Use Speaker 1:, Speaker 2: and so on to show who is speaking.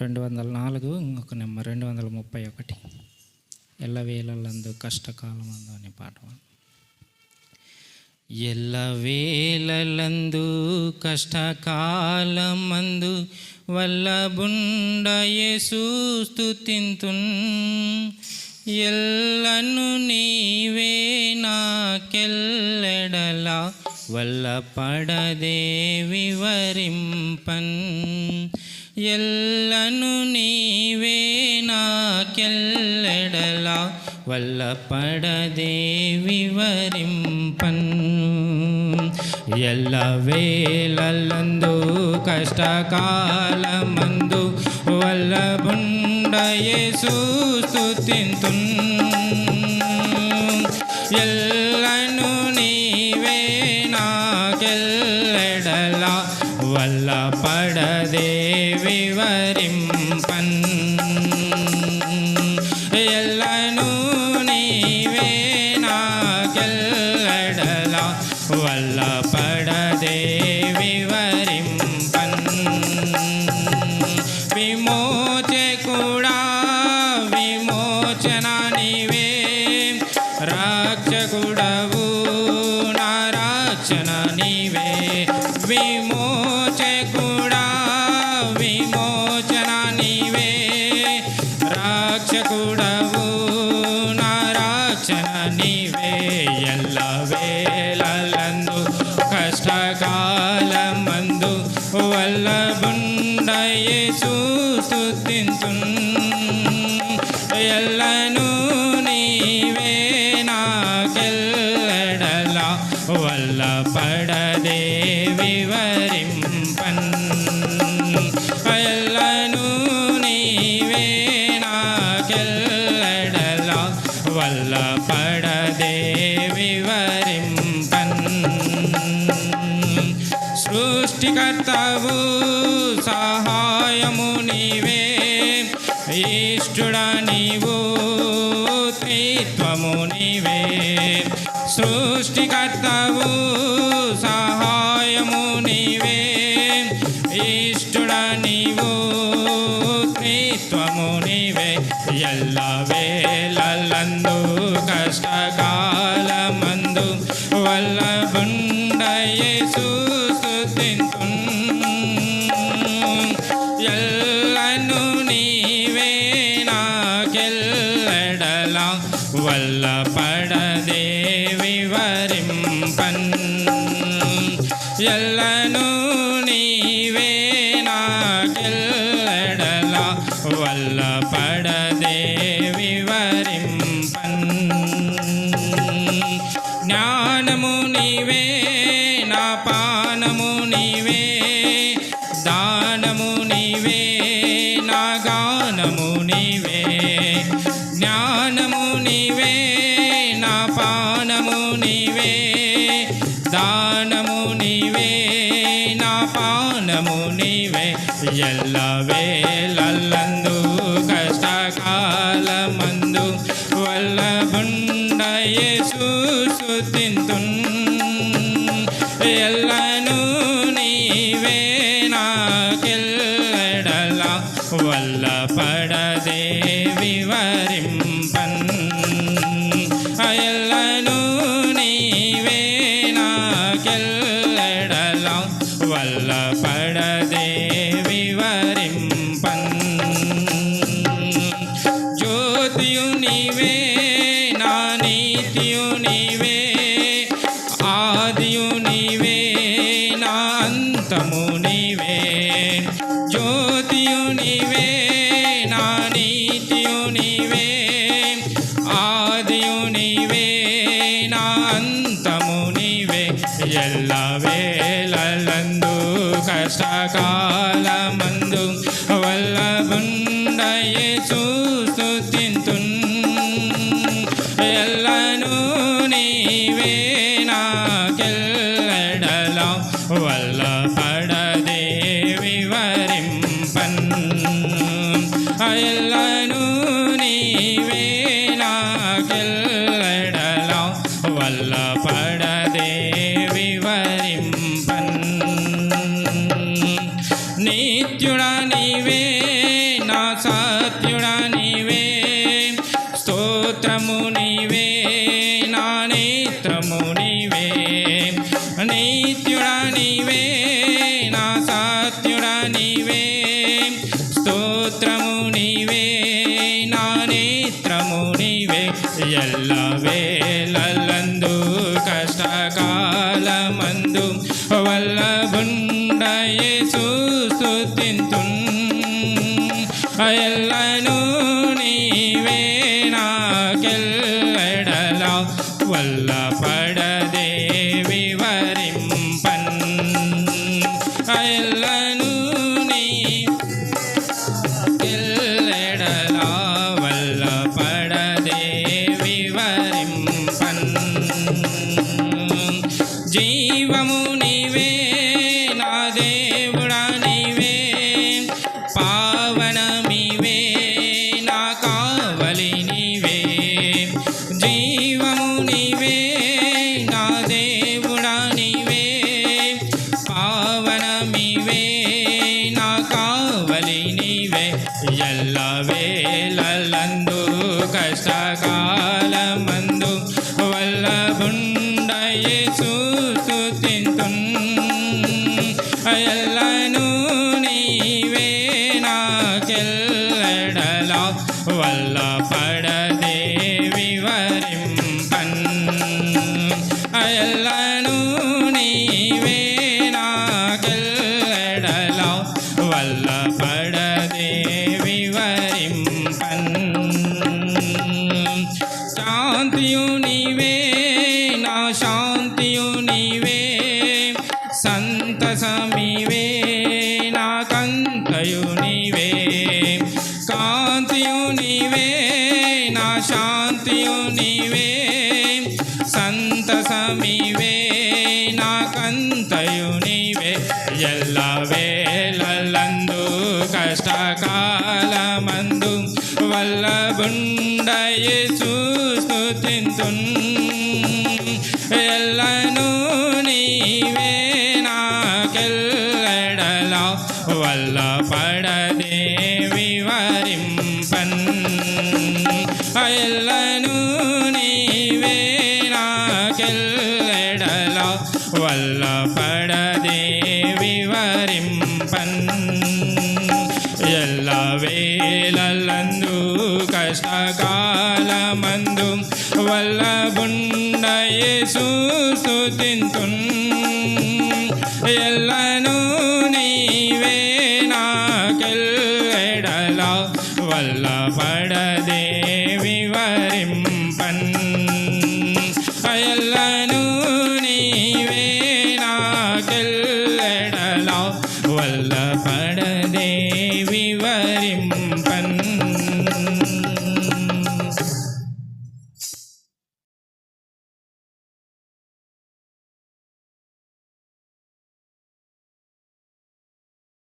Speaker 1: రెండు వందల నాలుగు ఇంకొక నెంబర్ రెండు వందల ముప్పై ఒకటి. ఎల్లవేళలందు కష్టకాలమందు అనే పాట ఎల్లవేళలందు కష్టకాలమందు వల్లబుండయేసు స్తుతింతున్ ఎల్లను నీవే నాకెల్లెడలా వల్ల పడదే వివరింపన్. ఎల్లను నీవే నాకెల్లెడలా వల్ల పడదే వివరింపన్ ఎల్ల వేలందు కష్టకాలమందు వల్ల బుండయేసు స్తుతింతున్ ఎల్లను నీవే నాకెల్లెడలా వల్ల పడదే వివరింపన్ బుండయేసు స్తుతింతున్ ఎల్లను శ్రేష్ఠుడా నీవు త్రిత్వము నీవే. సృష్టికర్తవు సహాయము నీవే. ఇష్టుడా నీవు త్రిత్వము నీవే. ఎల్ల వేలందు కష్టకాలమందు వల్ల వల్ల పడదే వివరింపన్. ఎల్లను ఎల్ల వేళలందు కష్టకాలమందు వల్ల బుండయేసు స్తుతింతున్ కష్టకాలమందు నిత్యుడా నీవే నా సత్యుడా నీవే. స్తోత్రము నీవే నా నేత్రము నీవే. నిత్యుడా నీవే నా సత్యుడా నీవే. స్తోత్రము വല്ലനു നീ വേണാകൽ വല്ല కావలి నీవే జీవము నీవే నా దేవుడా నీవే పావనమివే నా కావలి నీవే ఎల్ల వేలందు కష్టకాలమందు mm. సంతసమివే నా నీవే. ఎల్ల వేలందు కష్టకాలమందు వల్ల గుండయే ఎల్లను నీవే నాకెల్లడలా వల్ల పడదే పడదే వివరింపన్ ఎల్ల వేలందు కష్టకాలమందు వల్ల బుండయే చూస్తుతింతున్ వల్ల పడదే వివరింపన్